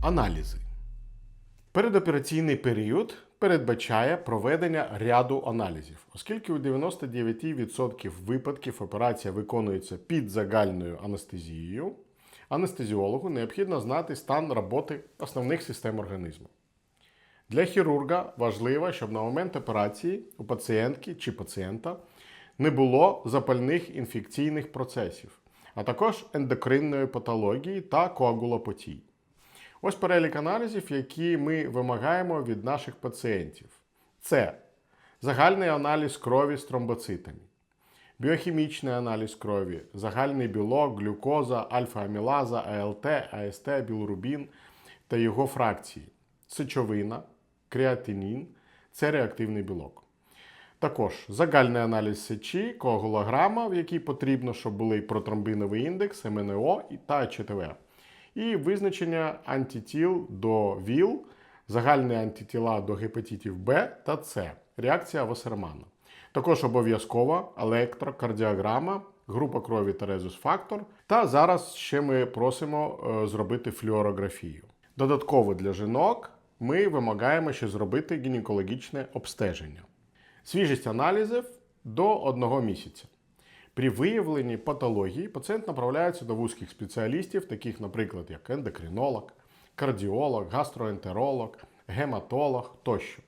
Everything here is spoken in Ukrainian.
Аналізи. Передопераційний період передбачає проведення ряду аналізів, оскільки у 99% випадків операція виконується під загальною анестезією, анестезіологу необхідно знати стан роботи основних систем організму. Для хірурга важливо, щоб на момент операції у пацієнтки чи пацієнта не було запальних інфекційних процесів, а також ендокринної патології та коагулопатії. Ось перелік аналізів, які ми вимагаємо від наших пацієнтів. Це загальний аналіз крові з тромбоцитами, біохімічний аналіз крові, загальний білок, глюкоза, альфа-амілаза, АЛТ, АСТ, білрубін та його фракції, сечовина, креатинін, це реактивний білок. Також загальний аналіз сечі, коагулограма, в якій потрібно, щоб були протромбиновий індекс, МНО та ЧТВ. І визначення антитіл до ВІЛ, загальні антитіла до гепатитів Б та С, реакція Вассермана. Також обов'язкова електрокардіограма, група крові та резус-фактор. Та зараз ще ми просимо е, зробити флюорографію. Додатково для жінок ми вимагаємо ще зробити гінекологічне обстеження. Свіжість аналізів до одного місяця. При виявленні патології пацієнт направляється до вузьких спеціалістів, таких, наприклад, як ендокринолог, кардіолог, гастроентеролог, гематолог тощо.